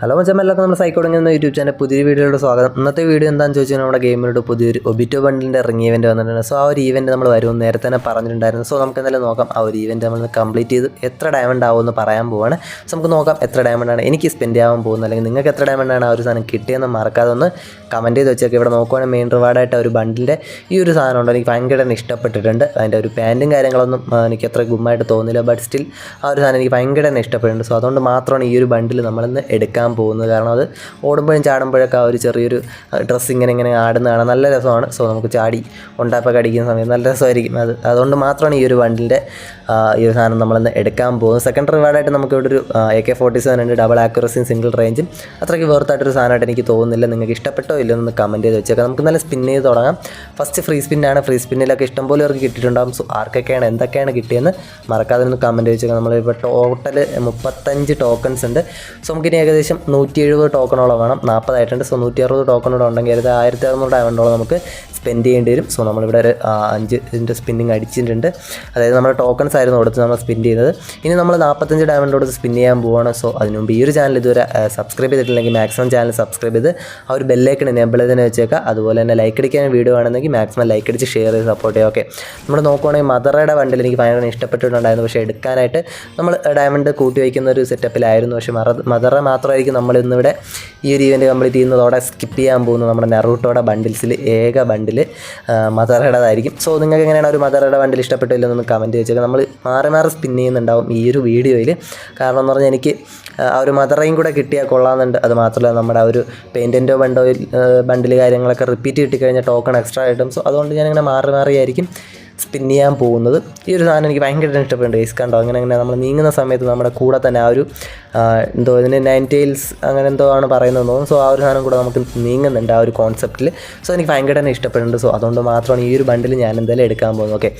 Hello മച്ചാൻ എല്ലാവർക്കും നമ്മുടെ സൈക്കോടങ്ങി എന്ന യൂട്യൂബ് ചാനൽ പുതിയ വീഡിയോയുടെ സ്വാഗതം. ഇന്നത്തെ വീഡിയോ എന്താണെന്ന് ചോദിച്ചാൽ നമ്മുടെ ഗെയിമിലോട്ട് പുതിയൊരു ഒബിറ്റോ ബണ്ടിന്റെ ഇറങ്ങി ഇവന്റ് വന്നിട്ടുണ്ട്. സോ ആ ഒരു ഇവന്റ് നമ്മൾ വരും നേരത്തെ തന്നെ പറഞ്ഞിട്ടുണ്ടായിരുന്നു. സോ നമുക്ക് എന്തായാലും നോക്കാം. ആ ഒരു ഇവന്റ് നമ്മൾ കംപ്ലീറ്റ് ചെയ്ത് എത്ര ഡയമണ്ട് ആവുമെന്ന് പറയാൻ പോവാണ്. സോ നമുക്ക് നോക്കാം എത്ര ഡയമണ്ടാണ് എനിക്ക് സ്പെൻഡ് ആവാൻ പോകുന്നത് അല്ലെങ്കിൽ നിങ്ങൾക്ക് എത്ര ഡയമണ്ടാണ് ആ ഒരു സാധനം കിട്ടിയെന്ന് മറക്കാതെ ഒന്ന് കമന്റ് ചെയ്ത് വെച്ചേക്ക്. ഇവിടെ നോക്കുവാണെങ്കിൽ മെയിൻ റിവാർഡായിട്ട് ഒരു ബണ്ടിന്റെ ഈ ഒരു സാധനം ഉണ്ട്. എനിക്ക് ഭയങ്കര ഇഷ്ടപ്പെട്ടിട്ടുണ്ട്. അതിന്റെ ഒരു പാന്റും കാര്യങ്ങളൊന്നും എനിക്ക് അത്ര ഗുമ്മായിട്ട് തോന്നില്ല ബട്ട് സ്റ്റിൽ ആ ഒരു സാധനം എനിക്ക് ഭയങ്കര ഇഷ്ടപ്പെട്ടിട്ടുണ്ട്. സോ അതുകൊണ്ട് മാത്രമാണ് ഈ ഒരു ബണ്ടിൽ നമ്മളിന്ന് എടുക്കാൻ പോകുന്നത്. കാരണം അത് ഓടുമ്പോഴും ചാടുമ്പോഴൊക്കെ ആ ഒരു ചെറിയൊരു ഡ്രസ്സ് ഇങ്ങനെ ഇങ്ങനെ ആടുന്ന കാണാൻ നല്ല രസമാണ്. സോ നമുക്ക് ചാടി ഉണ്ടാപ്പൊക്കെ അടിക്കുന്ന സമയത്ത് നല്ല രസമായിരിക്കും അത്. അതുകൊണ്ട് മാത്രമാണ് ഈ ഒരു വണ്ടിന്റെ ഈ ഒരു സാധനം നമ്മളിന്ന് എടുക്കാൻ പോകുന്നത്. സെക്കൻഡ് റിവാർഡായിട്ട് നമുക്ക് ഇവിടെ ഒരു എ കെ ഫോർട്ടി സെവൻ ഉണ്ട്. ഡബിൾ ആക്യുറസിയും സിംഗിൾ റേഞ്ചും അത്രയ്ക്ക് വേർത്തായിട്ടൊരു സാധനമായിട്ട് എനിക്ക് തോന്നുന്നില്ല. നിങ്ങൾക്ക് ഇഷ്ടപ്പെട്ടോ ഇല്ലയോ എന്ന് കമന്റ് ചെയ്ത് വെച്ചേക്കാം. നമുക്ക് നല്ല സ്പിൻ ചെയ്ത് തുടങ്ങാം. ഫസ്റ്റ് ഫ്രീ സ്പിന്നാണ് ഫ്രീ സ്പിന്നിലൊക്കെ ഇഷ്ടംപോലെ അവർക്ക് കിട്ടിയിട്ടുണ്ടാകും സോ ആർക്കൊക്കെയാണ് എന്തൊക്കെയാണ് കിട്ടിയെന്ന് മറക്കാതെ ഒന്ന് കമന്റ് വെച്ചേക്കാം. നമ്മളിപ്പോൾ ടോട്ടൽ മുപ്പത്തഞ്ച് ടോക്കൺസ് ഉണ്ട്. സോ നമുക്കിനി ഏകദേശം നൂറ്റി എഴുപത് ടോക്കണോളം വേണം. നാൽപ്പതായിട്ടുണ്ട് സോ നൂറ്റി അറുപത് ടോക്കണോടെ ഉണ്ടെങ്കിൽ അത് ആയിരത്തി അറുന്നൂറ് ഡയമണ്ടോളം നമുക്ക് സ്പെൻഡ് ചെയ്യേണ്ടി വരും. സോ നമ്മളിവിടെ ഒരു അഞ്ച് ഇതിന്റെ സ്പിന്നിങ് അടിച്ചിട്ടുണ്ട്. അതായത് നമ്മുടെ ടോക്കൺസ് ആയിരുന്നു കൊടുത്ത് നമ്മൾ സ്പിൻ ചെയ്യുന്നത് ഇനി നമ്മൾ നാൽപ്പത്തഞ്ച് ഡയമണ്ട് കൊടുത്ത് സ്പിൻ ചെയ്യാൻ പോവാണ്. സോ അതിന് മുമ്പ് ഈ ഒരു ചാനൽ ഇതുവരെ സബ്സ്ക്രൈബ് ചെയ്തിട്ടില്ലെങ്കിൽ മാക്സിമം ചാനൽ സബ്സ്ക്രൈബ് ചെയ്ത് ആ ഒരു ബെല്ലേക്കൺ എനേബിൾ തന്നെ വെച്ചേക്കാം അതുപോലെ തന്നെ ലൈക്ക് അടിക്കാൻ വീഡിയോ ആണെന്നെങ്കിൽ മാക്സിമം ലൈക്ക് അടിച്ച് ഷെയർ ചെയ്ത് സപ്പോർട്ട് ചെയ്യുക. ഓക്കെ നമ്മൾ നോക്കുവാണെങ്കിൽ മദറയുടെ വണ്ടിൽ എനിക്ക് ഭയങ്കര ഇഷ്ടപ്പെട്ടിട്ടുണ്ടായിരുന്നു. പക്ഷേ എടുക്കാനായിട്ട് നമ്മൾ ഡയമണ്ട് കൂട്ടി വയ്ക്കുന്ന ഒരു സെറ്റപ്പിലായിരുന്നു പക്ഷേ മറ മദറ മാത്രമായിരിക്കും നമ്മൾ ഇന്നിവിടെ ഈ ഒരു ഇവന്റ് കംപ്ലീറ്റ് ചെയ്യുന്നതോടെ സ്കിപ്പ് ചെയ്യാൻ പോകുന്നത് നമ്മുടെ നെറൂട്ടോടെ ബണ്ടിൽസിൽ ഏക ബണ്ടിൽ മദറയുടേതായിരിക്കും സോ നിങ്ങൾക്ക് എങ്ങനെയാണ് ഒരു മദറയുടെ ബണ്ടിൽ ഇഷ്ടപ്പെട്ടില്ല എന്ന് കമന്റ് വെച്ചേക്കാം. നമ്മൾ മാറി മാറി സ്പിൻ ചെയ്യുന്നുണ്ടാവും ഈ ഒരു വീഡിയോയിൽ കാരണം എന്ന് പറഞ്ഞാൽ എനിക്ക് ആ ഒരു മദറയും കൂടെ കിട്ടിയാൽ കൊള്ളാമെന്നുണ്ട്. അത് മാത്രമല്ല നമ്മുടെ ആ ഒരു പെയിന്റിന്റെ ബണ്ടോ ബണ്ടിൽ കാര്യങ്ങളൊക്കെ റിപ്പീറ്റ് കിട്ടിക്കഴിഞ്ഞാൽ ടോക്കൺ എക്സ്ട്രാ ആയിട്ടും സോ അതുകൊണ്ട് ഞാനിങ്ങനെ മാറി മാറിയായിരിക്കും. സ്പിൻ ചെയ്യാൻ പോകുന്നത്. ഈ ഒരു സാധനം എനിക്ക് ഭയങ്കര ഉണ്ട് ഏസ് കണ്ടോ? അങ്ങനെ അങ്ങനെ നമ്മൾ നീങ്ങുന്ന സമയത്ത് നമ്മുടെ കൂടെ തന്നെ ആ ഒരു എന്തോ ഇതിന് നയൻ ടൈൽസ് അങ്ങനെ എന്തോ ആണ് പറയുന്നത് തോന്നുന്നു. സോ ആ ഒരു സാധനം കൂടെ നമുക്ക് നീങ്ങുന്നുണ്ട് ആ ഒരു കോൺസെപ്റ്റിൽ സോ എനിക്ക് ഭയങ്കര തന്നെ ഇഷ്ടപ്പെടുന്നുണ്ട്. സോ അതുകൊണ്ട് മാത്രമാണ് ഈ ഒരു ബണ്ടിൽ ഞാൻ എന്തായാലും എടുക്കാൻ പോകുന്നത്. ഓക്കെ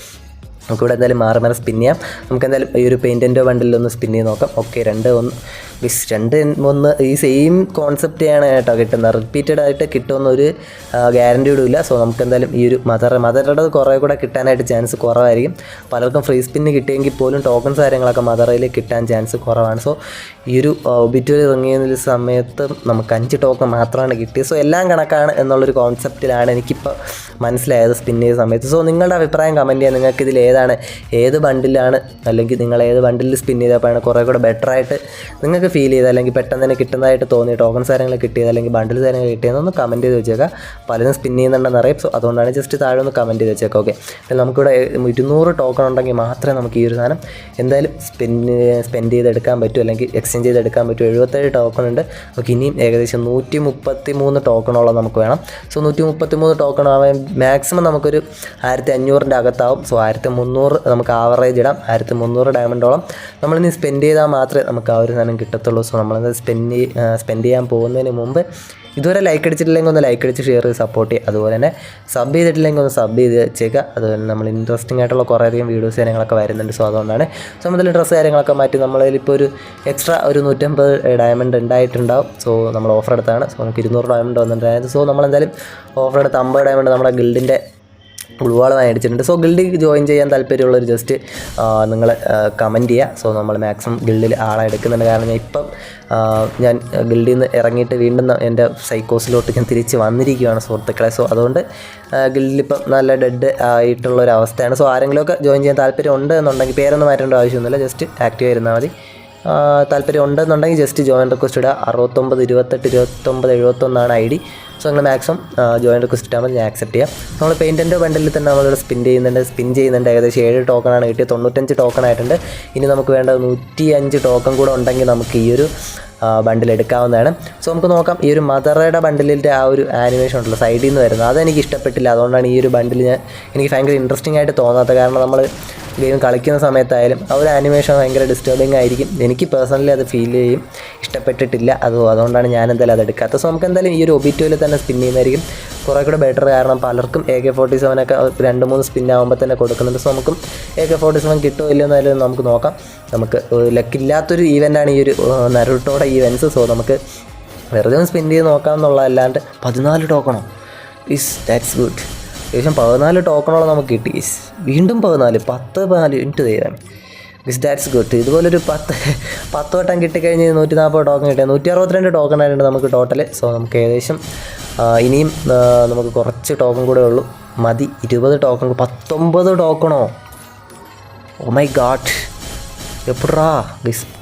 നമുക്കിവിടെ എന്തായാലും മാറി മാറി സ്പിൻ ചെയ്യാം. നമുക്ക് എന്തായാലും ഈ ഒരു പെയിന്റിന്റെ ബണ്ടിൽ ഒന്ന് സ്പിൻ ചെയ്ത് നോക്കാം. ഓക്കെ രണ്ട് ഒന്ന് മിസ് രണ്ട് ഒന്ന് ഈ സെയിം കോൺസെപ്റ്റ് ആണ് കേട്ടോ കിട്ടുന്നത്. റിപ്പീറ്റഡ് ആയിട്ട് കിട്ടുമെന്ന് ഒരു ഗ്യാരന്റിയോടും ഇല്ല. സോ നമുക്ക് എന്തായാലും ഈ ഒരു മദർ മദറുടെ കുറേ കൂടെ കിട്ടാനായിട്ട് ചാൻസ് കുറവായിരിക്കും. പലർക്കും ഫ്രീ സ്പിന്ന് കിട്ടിയെങ്കിൽ പോലും ടോക്കൺസ് കാര്യങ്ങളൊക്കെ മദറയിൽ കിട്ടാൻ ചാൻസ് കുറവാണ്. സോ ഈ ഒരു ഒബിറ്റുവൽ ഇറങ്ങിയ സമയത്ത് നമുക്ക് അഞ്ച് ടോക്കൺ മാത്രമാണ് കിട്ടിയത്. സോ എല്ലാം കണക്കാണ് എന്നുള്ളൊരു കോൺസെപ്റ്റിലാണ് എനിക്കിപ്പോൾ മനസ്സിലായത് സ്പിൻ ചെയ്ത സമയത്ത്. സോ നിങ്ങളുടെ അഭിപ്രായം കമന്റ് ചെയ്യാൻ നിങ്ങൾക്ക് ഇതിൽ ഏതാണ് ഏത് ബണ്ടിലാണ് അല്ലെങ്കിൽ നിങ്ങൾ ഏത് ബണ്ടിൽ സ്പിൻ ചെയ്തപ്പോഴാണ് കുറേ കൂടെ ബെറ്റർ ആയിട്ട് നിങ്ങൾക്ക് ഫീൽ ചെയ്ത് അല്ലെങ്കിൽ പെട്ടെന്ന് തന്നെ കിട്ടുന്നതായിട്ട് തോന്നി ടോക്കൺ സാധനങ്ങൾ കിട്ടിയത് അല്ലെങ്കിൽ ബണ്ടിൽ സാധനങ്ങൾ കിട്ടിയതെന്നൊന്ന് കമന്റ് ചെയ്ത് വെച്ചേക്കാം. പലതും സ്പിൻ ചെയ്യുന്നുണ്ടെന്ന് അറിയാം സോ അതുകൊണ്ടാണ് ജസ്റ്റ് താഴെ ഒന്ന് കമന്റ് ചെയ്ത് വെച്ചേക്കാം ഓക്കെ നമുക്കിവിടെ ഇരുന്നൂറ് ടോക്കൺ ഉണ്ടെങ്കിൽ മാത്രമേ നമുക്ക് ഈ ഒരു സാധനം എന്തായാലും സ്പെൻഡ് സ്പെൻഡ് ചെയ്തെടുക്കാൻ പറ്റും അല്ലെങ്കിൽ എക്സ്ചേഞ്ച് ചെയ്തെടുക്കാൻ പറ്റും. എഴുപത്തേഴ് ടോക്കൺ ഉണ്ട്. നമുക്ക് ഇനിയും ഏകദേശം നൂറ്റി മുപ്പത്തി മൂന്ന് ടോക്കണോളം നമുക്ക് വേണം. സോ നൂറ്റി മുപ്പത്തി മൂന്ന് ടോക്കൺ ആവാൻ മാക്സിമം നമുക്കൊരു ആയിരത്തി അഞ്ഞൂറിന്റെ അകത്താവും. സോ ആയിരത്തി മുന്നൂറ് നമുക്ക് ആവറേജ് ഇടാം. ആയിരത്തി മുന്നൂറ് ഡയമണ്ടോളം നമ്മളിനി സ്പെൻഡ് ചെയ്താൽ മാത്രമേ നമുക്ക് ആ ഒരു സാധനം കിട്ടത്തുള്ളൂ. സോ നമ്മളത് സ്പെൻഡ് സ്പെൻഡ് ചെയ്യാൻ പോകുന്നതിന് മുമ്പ് ഇതുവരെ ലൈക്ക് അടിച്ചിട്ടില്ലെങ്കിൽ ഒന്ന് ലൈക്ക് അടിച്ച് ഷെയർ ചെയ്ത് സപ്പോർട്ട് ചെയ്യുക. അതുപോലെ തന്നെ സബ് ചെയ്തിട്ടില്ലെങ്കിൽ ഒന്ന് സബ് ചെയ്ത് വെച്ചേക്കുക അതുപോലെ നമ്മൾ ഇൻട്രസ്റ്റിംഗ് ആയിട്ടുള്ള കുറേയധികം വീഡിയോസ് കാര്യങ്ങളൊക്കെ വരുന്നുണ്ട്. സോ അതുകൊണ്ടാണ്. സോ നമ്മൾ ഡ്രസ്സ് കാര്യങ്ങളൊക്കെ മാറ്റി നമ്മളിപ്പോൾ ഒരു എക്സ്ട്രാ ഒരു നൂറ്റമ്പത് ഡയമണ്ട് ഉണ്ടായിട്ടുണ്ടാവും. സോ നമ്മൾ ഓഫർ എടുത്താണ് സോ നമുക്ക് ഇരുന്നൂറ് ഡയമണ്ട് വന്നിട്ടുണ്ടായിരുന്നു. സോ നമ്മളെന്തായാലും ഓഫർ എടുത്ത് അമ്പത് ഡയമണ്ട് നമ്മുടെ ഗിൽഡിന്റെ ഉൾവാൾ മേടിച്ചിട്ടുണ്ട്. സോ ഗിൽഡിൽ ജോയിൻ ചെയ്യാൻ താല്പര്യമുള്ളവർ ജസ്റ്റ് നിങ്ങൾ കമന്റ് ചെയ്യുക സോ നമ്മൾ മാക്സിമം ഗിൽഡിൽ ആളെ എടുക്കുന്നുണ്ട്. കാരണം ഞാൻ ഇപ്പം ഞാൻ ഗിൽഡിൽ നിന്ന് ഇറങ്ങിയിട്ട് വീണ്ടും എന്റെ സൈക്കോസിലോട്ട് ഞാൻ തിരിച്ച് വന്നിരിക്കുകയാണ് സുഹൃത്തുക്കളെ. സോ അതുകൊണ്ട് ഗിൽഡിൽ ഇപ്പം നല്ല ഡെഡ് ആയിട്ടുള്ള ഒരു അവസ്ഥയാണ്. സോ ആരെങ്കിലുമൊക്കെ ജോയിൻ ചെയ്യാൻ താല്പര്യം ഉണ്ട് എന്നുണ്ടെങ്കിൽ പേരൊന്നും മാറ്റേണ്ട ആവശ്യമൊന്നുമില്ല. ജസ്റ്റ് ആക്റ്റീവ് ആയിരുന്നാൽ മതി. താല്പര്യം ഉണ്ടെന്നുണ്ടെങ്കിൽ ജസ്റ്റ് ജോയിൻ റിക്വസ്റ്റ് ഇടുക. അറുപത്തൊമ്പത് ഇരുപത്തെട്ട് ഇരുപത്തൊമ്പത് എഴുപത്തൊന്നാണ് ഐ ഡി. സോ നിങ്ങൾ മാക്സിമം ജോയിൻ റിക്വസ്റ്റ് ഇട്ടാൽ മതി ഞാൻ ആക്സെപ്റ്റ് ചെയ്യാം. നമ്മൾ പെയിന്റിന്റെ ബണ്ടിൽ തന്നെ നമ്മളിവിടെ സ്പിൻ ചെയ്യുന്നുണ്ട്. സ്പിൻ ചെയ്യുന്നുണ്ട്. ഏകദേശം ഏഴ് ടോക്കണാണ് കിട്ടിയത്. തൊണ്ണൂറ്റഞ്ച് ടോക്കൺ ആയിട്ടുണ്ട്. ഇനി നമുക്ക് വേണ്ട നൂറ്റി അഞ്ച് ടോക്കൺ കൂടെ ഉണ്ടെങ്കിൽ നമുക്ക് ഈ ഒരു ബണ്ടിൽ എടുക്കാവുന്നതാണ്. സോ നമുക്ക് നോക്കാം. ഈ ഒരു മദറയുടെ ബണ്ടിലിന്റെ ആ ഒരു ആനിമേഷൻ ഉണ്ടല്ലോ സൈഡിൽ നിന്ന് വരുന്നത്. അതെനിക്ക് ഇഷ്ടപ്പെട്ടില്ല. അതുകൊണ്ടാണ് ഈ ഒരു ബണ്ടിൽ ഞാൻ എനിക്ക് ഭയങ്കര ഇൻട്രസ്റ്റിംഗ് ആയിട്ട് തോന്നാത്തത്. കാരണം നമ്മൾ ഗെയിം കളിക്കുന്ന സമയത്തായാലും ആ ഒരു ആനിമേഷൻ ഭയങ്കര ഡിസ്റ്റർബിംഗ് ആയിരിക്കും. എനിക്ക് പേഴ്സണലി അത് ഫീൽ ചെയ്യും. ഇഷ്ടപ്പെട്ടിട്ടില്ല. അത് അതുകൊണ്ടാണ് ഞാൻ എന്തായാലും അത് എടുക്കാത്തത്. സോ നമുക്ക് എന്തായാലും ഈ ഒരു ഒബിറ്റോയിൽ തന്നെ സ്പിൻ ചെയ്യുന്നതായിരിക്കും. കുറേ കൂടെ ബെറ്റർ കാരണം പലർക്കും എ കെ ഫോർട്ടി സെവനൊക്കെ രണ്ട് മൂന്ന് സ്പിൻ ആകുമ്പോൾ തന്നെ കൊടുക്കുന്നുണ്ട്. സോ നമുക്കും എ കെ ഫോർട്ടി സെവൻ കിട്ടുമോ ഇല്ലയോ എന്നായാലും നമുക്ക് നോക്കാം. നമുക്ക് ലക്കില്ലാത്തൊരു ഈവന്റാണ് ഈ ഒരു നരുട്ടോടെ ഈവൻസ് സോ നമുക്ക് വെറുതെ ഒന്ന് സ്പിൻ ചെയ്ത് നോക്കാം എന്നുള്ളതല്ലാണ്ട് പതിനാല് ടോക്കണോ ഇസ് ദാറ്റ്സ് ഗുഡ് ഏകദേശം പതിനാല് ടോക്കണോളം നമുക്ക് കിട്ടി. വീണ്ടും പതിനാല് പത്ത് പതിനാല് യൂണിറ്റ് തരാം ഗിസ് ദാറ്റ്സ് ഗുഡ് ഇതുപോലൊരു പത്ത് പത്ത് വട്ടം കിട്ടിക്കഴിഞ്ഞ് നൂറ്റി നാൽപ്പത് ടോക്കൺ കിട്ടിയ നൂറ്റി അറുപത്തിരണ്ട് ടോക്കൺ ആയിട്ടുണ്ട് നമുക്ക് ടോട്ടൽ സോ നമുക്ക് ഏകദേശം ഇനിയും നമുക്ക് കുറച്ച് ടോക്കൺ കൂടെ ഉള്ളൂ. മതി ഇരുപത് ടോക്കൺ പത്തൊമ്പത് ടോക്കണോ ഓ മൈ ഗാഡ് എപ്പോഴാ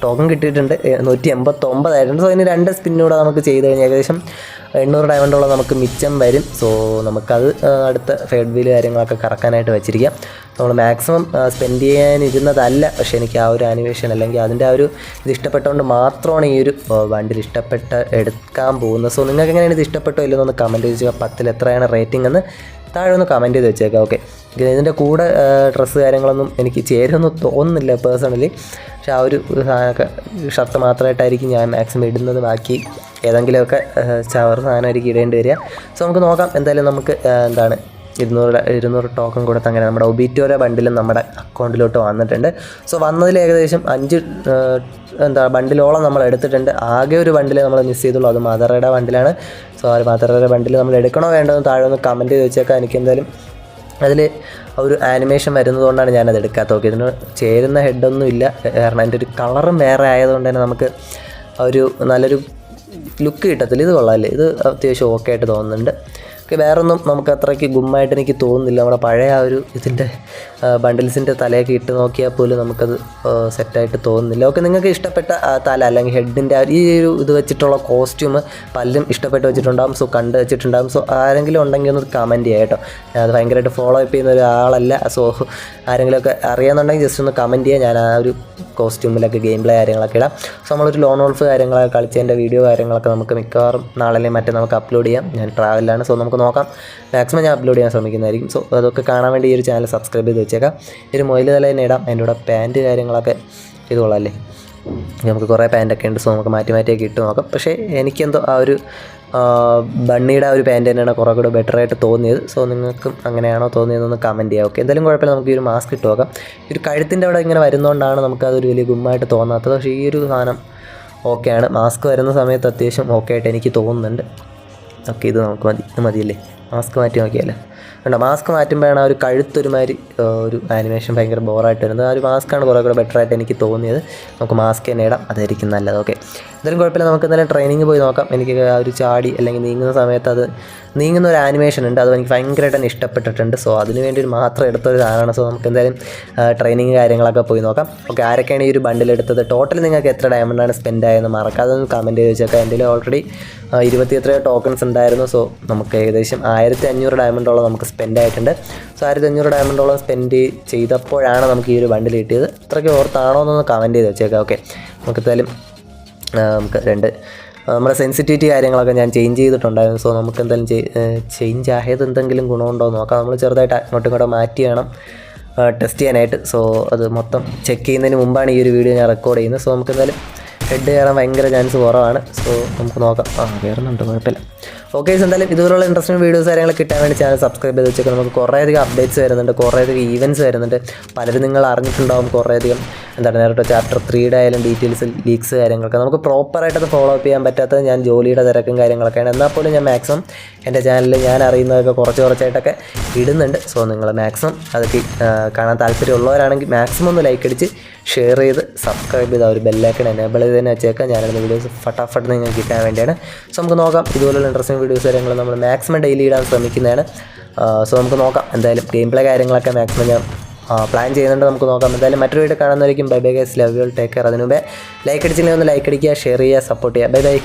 ടോക്കൺ കിട്ടിയിട്ടുണ്ട്. നൂറ്റി എൺപത്തൊമ്പതായിട്ടുണ്ട് സോ ഇനി രണ്ട് സ്പിന്നൂടെ നമുക്ക് ചെയ്ത് കഴിഞ്ഞാൽ ഏകദേശം എണ്ണൂറ് ഡയമണ്ടോളം നമുക്ക് മിച്ചം വരും. സോ നമുക്കത് അടുത്ത ഫേഡ് വീൽ കാര്യങ്ങളൊക്കെ കറക്കാനായിട്ട് വെച്ചിരിക്കാം. നമ്മൾ മാക്സിമം സ്പെൻഡ് ചെയ്യാനിരുന്നതല്ല. പക്ഷേ എനിക്ക് ആ ഒരു ആനിമേഷൻ അല്ലെങ്കിൽ അതിന്റെ ആ ഒരു ഇത് ഇഷ്ടപ്പെട്ടുകൊണ്ട് മാത്രമാണ് ഈ ഒരു വണ്ടിയിൽ ഇഷ്ടപ്പെട്ട എടുക്കാൻ പോകുന്നത്. സോ നിങ്ങൾക്ക് എങ്ങനെയാണ് ഇത് ഇഷ്ടപ്പെട്ടോ ഇല്ലെന്നൊന്ന് കമന്റ് ചെയ്ത് പത്തിൽ എത്രയാണ് റേറ്റിംഗ് എന്ന് താഴെ ഒന്ന് കമന്റ് ചെയ്ത് വെച്ചേക്കാം ഓക്കെ ഇതിന്റെ കൂടെ ഡ്രസ്സ് കാര്യങ്ങളൊന്നും എനിക്ക് ചേരുമെന്ന് തോന്നുന്നില്ല പേഴ്സണലി പക്ഷെ ആ ഒരു സാധനമൊക്കെ ഷർട്ട് മാത്രമായിട്ടായിരിക്കും ഞാൻ മാക്സിമം ഇടുന്നത്. ബാക്കി ഏതെങ്കിലുമൊക്കെ ചവർ സാധനമായിരിക്കും ഇടേണ്ടി വരിക. സോ നമുക്ക് നോക്കാം. എന്തായാലും നമുക്ക് എന്താണ് ഇരുന്നൂറ് ഇരുന്നൂറ് ടോക്കൺ കൊടുത്ത് അങ്ങനെ നമ്മുടെ ഒബിറ്റോരോ ബണ്ടിലും നമ്മുടെ അക്കൗണ്ടിലോട്ട് വന്നിട്ടുണ്ട്. സോ വന്നതിൽ ഏകദേശം അഞ്ച് എന്താ ബണ്ടിലോളം നമ്മൾ എടുത്തിട്ടുണ്ട്. ആകെ ഒരു ബണ്ടിൽ നമ്മൾ മിസ് ചെയ്തുള്ളൂ. അത് മദറയുടെ ബണ്ടിലാണ് സോ ആ മദറയുടെ ബണ്ടിൽ നമ്മൾ എടുക്കണോ വേണ്ടോ എന്ന് താഴെ ഒന്ന് കമന്റ് ചെയ്ത് വെച്ചേക്കാം. എനിക്ക് എന്തായാലും അതിൽ ഒരു ആനിമേഷൻ വരുന്നതുകൊണ്ടാണ് ഞാനത് എടുക്കാത്ത ഓക്കെ ഇതിന് ചേരുന്ന ഹെഡൊന്നും ഇല്ല. കാരണം അതിന്റെ ഒരു കളറും വേറെ ആയതുകൊണ്ട് തന്നെ നമുക്ക് ഒരു നല്ലൊരു ലുക്ക് കിട്ടത്തില്ല. ഇത് കൊള്ളാമല്ലേ ഇത് അത്യാവശ്യം ഓക്കെ ആയിട്ട് തോന്നുന്നുണ്ട്. വേറൊന്നും നമുക്ക് അത്രയ്ക്ക് ഗുമ്മായിട്ട് എനിക്ക് തോന്നുന്നില്ല. നമ്മുടെ പഴയ ആ ഒരു ഇതിന്റെ ബണ്ടിൽസിന്റെ തലയൊക്കെ ഇട്ട് നോക്കിയാൽ പോലും നമുക്കത് സെറ്റായിട്ട് തോന്നുന്നില്ല. ഓക്കെ നിങ്ങൾക്ക് ഇഷ്ടപ്പെട്ട തല അല്ലെങ്കിൽ ഹെഡിന്റെ ഈ ഒരു ഇത് വെച്ചിട്ടുള്ള കോസ്റ്റ്യൂം പലരും ഇഷ്ടപ്പെട്ട് വെച്ചിട്ടുണ്ടാകും സോ കണ്ട് വെച്ചിട്ടുണ്ടാകും സോ ആരെങ്കിലും ഉണ്ടെങ്കിൽ ഒന്ന് കമന്റ് ചെയ്യാം കേട്ടോ. അത് ഭയങ്കരമായിട്ട് ഫോളോ അപ്പ് ചെയ്യുന്ന ഒരാളല്ല. സോ ആരെങ്കിലുമൊക്കെ അറിയാമെന്നുണ്ടെങ്കിൽ ജസ്റ്റ് ഒന്ന് കമന്റ് ചെയ്യാം. ഞാൻ ആ ഒരു കോസ്റ്റ്യൂമിലൊക്കെ ഗെയിം പ്ലേ കാര്യങ്ങളൊക്കെ ഇടാം. സോ നമ്മളൊരു ലോൺ ഓൾഫ് കാര്യങ്ങളൊക്കെ കളിച്ചതിന്റെ വീഡിയോ കാര്യങ്ങളൊക്കെ നമുക്ക് മിക്കവാറും നാളെ മറ്റേ നമുക്ക് അപ്ലോഡ് ചെയ്യാം. ഞാൻ ട്രാവലിലാണ് സോ നമുക്ക് നോക്കാം. മാക്സിമം ഞാൻ അപ്ലോഡ് ചെയ്യാൻ ശ്രമിക്കുന്നതായിരിക്കും. സോ അതൊക്കെ കാണാൻ വേണ്ടി ഈ ഒരു ചാനൽ സബ്സ്ക്രൈബ് ചെയ്ത് വെച്ചേക്കാം. ഒരു മൊയിൽ തല തന്നെ ഇടാം. അതിന്റെ കൂടെ പാന്റ് കാര്യങ്ങളൊക്കെ ഇത് കൊള്ളാമല്ലേ നമുക്ക് കുറേ പാന്റൊക്കെ ഉണ്ട് സോ നമുക്ക് മാറ്റി മാറ്റിയൊക്കെ ഇട്ട് നോക്കാം. പക്ഷേ എനിക്കെന്തോ ആ ഒരു ബണ്ണിയുടെ ആ ഒരു പാന്റ് തന്നെയാണ് കുറേ കൂടെ ബെറ്റർ ആയിട്ട് തോന്നിയത്. സോ നിങ്ങൾക്കും അങ്ങനെയാണോ തോന്നിയതെന്ന് കമന്റ് ചെയ്യാം. ഓക്കെ എന്തായാലും കുഴപ്പമില്ല. നമുക്ക് ഈ ഒരു മാസ്ക് ഇട്ട് നോക്കാം. ഈ ഒരു കഴുത്തിന്റെ അവിടെ ഇങ്ങനെ വരുന്നതുകൊണ്ടാണ് നമുക്കതൊരു വലിയ ഗുമ്മായിട്ട് തോന്നാത്തത്. പക്ഷേ ഈ ഒരു സാധനം ഓക്കെയാണ് മാസ്ക് വരുന്ന സമയത്ത് അത്യാവശ്യം ഓക്കെ ആയിട്ട് എനിക്ക് തോന്നുന്നുണ്ട്. ഓക്കെ ഇത് നമുക്ക് മതി. ഇത് മതിയല്ലേ? മാസ്ക് മാറ്റി നോക്കിയാലേ വേണ്ട മാസ്ക് മാറ്റുമ്പോഴാണ് ആ ഒരു കഴുത്തൊരുമാതിരി ഒരു ആനിമേഷൻ ഭയങ്കര ബോറായിട്ട് വരുന്നത്. ആ ഒരു മാസ്ക്കാണ് കുറേ കൂടെ ബെറ്റർ ആയിട്ട് എനിക്ക് തോന്നിയത്. നമുക്ക് മാസ്ക് തന്നെ ഇടാം അതായിരിക്കും നല്ലത്. ഓക്കെ എന്തായാലും കുഴപ്പമില്ല നമുക്ക് എന്തായാലും ട്രെയിനിങ് പോയി നോക്കാം. എനിക്ക് ആ ഒരു ചാടി അല്ലെങ്കിൽ നീങ്ങുന്ന സമയത്ത് അത് നീങ്ങുന്ന ഒരു ആനിമേഷൻ ഉണ്ട്. അത് എനിക്ക് ഭയങ്കരമായിട്ട് തന്നെ ഇഷ്ടപ്പെട്ടിട്ടുണ്ട്. സോ അതിന് വേണ്ടി മാത്രം എടുത്തൊരു സാധനമാണ്. സോ നമുക്ക് എന്തായാലും ട്രെയിനിങ് കാര്യങ്ങളൊക്കെ പോയി നോക്കാം. ഓക്കെ ആരൊക്കെയാണ് ഈ ഒരു ബണ്ടിൽ എടുത്തത്? ടോട്ടൽ നിങ്ങൾക്ക് എത്ര ഡയമണ്ടാണ് സ്പെൻഡ് ആയെന്ന് മറക്കാതെ ഒന്ന് കമന്റ് ചെയ്ത് വെച്ചേക്കാം. എന്റെ ഓൾറെഡി ഇരുപത്തി എത്രയോ ടോക്കൺസ് ഉണ്ടായിരുന്നു. സോ നമുക്ക് ഏകദേശം ആയിരത്തി അഞ്ഞൂറ് ഡയമണ്ടോളം നമുക്ക് സ്പെൻഡ് ആയിട്ടുണ്ട്. സോ ആയിരത്തി അഞ്ഞൂറ് ഡയമണ്ടോളം സ്പെൻഡ് ചെയ്തപ്പോഴാണ് നമുക്ക് ഈ ഒരു ബണ്ടിൽ കിട്ടിയത്. അത്രയ്ക്ക് ഓർത്താണോ എന്നൊന്ന് കമന്റ് ചെയ്ത് വെച്ചേക്കാം. ഓക്കെ നമുക്ക് എന്തായാലും നമുക്ക് രണ്ട് നമ്മുടെ സെൻസിറ്റിവിറ്റി കാര്യങ്ങളൊക്കെ ഞാൻ ചേഞ്ച് ചെയ്തിട്ടുണ്ടായിരുന്നു. സോ നമുക്ക് എന്തായാലും ചേഞ്ച് ആയത് എന്തെങ്കിലും ഗുണമുണ്ടോ നോക്കാം. നമ്മൾ ചെറുതായിട്ട് അങ്ങോട്ടും ഇങ്ങോട്ടും മാറ്റി വേണം ടെസ്റ്റ് ചെയ്യാനായിട്ട്. സോ അത് മൊത്തം ചെക്ക് ചെയ്യുന്നതിന് മുമ്പാണ് ഈ ഒരു വീഡിയോ ഞാൻ റെക്കോർഡ് ചെയ്യുന്നത്. സോ നമുക്ക് എന്തായാലും ഹെഡ് കയറാൻ ഭയങ്കര ചാൻസ് കുറവാണ്. സോ നമുക്ക് നോക്കാം. ആ കയറുന്നുണ്ട് കുഴപ്പമില്ല. ഓക്കെ എന്തായാലും ഇതുപോലുള്ള ഇൻട്രസ്റ്റിംഗ് വീഡിയോസ് കാര്യങ്ങളൊക്കെ കിട്ടാൻ വേണ്ടി ചാനൽ സബ്സ്ക്രൈബ് ചെയ്ത് വെച്ചേക്കാം. നമുക്ക് കുറേയധികം അപ്ഡേറ്റ്സ് വരുന്നുണ്ട് കുറേയധികം ഈവന്റ്സ് വരുന്നുണ്ട്. പലരും നിങ്ങൾ അറിഞ്ഞിട്ടുണ്ടാവും കുറേയധികം. എന്താണ് നേരിട്ട് ചാപ്റ്റർ ത്രീയുടെ ആയാലും ഡീറ്റെയിൽസ് ലീക്സ് കാര്യങ്ങളൊക്കെ. നമുക്ക് പ്രോപ്പറായിട്ടത് ഫോളോ അപ്പ് ചെയ്യാൻ പറ്റാത്ത ഞാൻ ജോലിയുടെ തിരക്കും കാര്യങ്ങളൊക്കെയാണ്. എന്നാൽ പോലും ഞാൻ മാക്സിമം എന്റെ ചാനലിൽ ഞാൻ അറിയുന്നതൊക്കെ കുറച്ച് കുറച്ചായിട്ടൊക്കെ ഇടുന്നുണ്ട്. സോ നിങ്ങൾ മാക്സിമം അതൊക്കെ കാണാൻ താല്പര്യമുള്ളവരാണെങ്കിൽ മാക്സിമം ഒന്ന് ലൈക്ക് അടിച്ച് ഷെയർ ചെയ്ത് സബ്സ്ക്രൈബ് ചെയ്ത് ആ ഒരു ബെല്ലൈക്കൺ എനേബിൾ ചെയ്ത് തന്നെ വെച്ചേക്കാം. ഞാനിടുന്ന വീഡിയോസ് ഫട്ടാഫട്ട് നിങ്ങൾക്ക് കിട്ടാൻ വേണ്ടിയാണ്. സോ നമുക്ക് നോക്കാം. ഇതുപോലുള്ള ഇൻട്രസ്റ്റിംഗ് വീഡിയോസ് കാര്യങ്ങൾ നമ്മൾ മാക്സിമം ഡെയിലി ഇടാൻ ശ്രമിക്കുന്നതാണ്. സോ നമുക്ക് നോക്കാം. എന്തായാലും ഗെയിം പ്ലേ കാര്യങ്ങളൊക്കെ മാക്സിമം ഞാൻ പ്ലാൻ ചെയ്യുന്നുണ്ട്. നമുക്ക് നോക്കാം. എന്തായാലും മറ്റൊരു video കാണുന്നതായിരിക്കും. Bye bye guys love you take care അതിനുമുമ്പേ like അടിച്ചില്ലെങ്കിൽ ഒന്ന് ലൈക്ക് അടിക്കുക ഷെയർ ചെയ്യുക സപ്പോർട്ട് ചെയ്യുക. Bye bye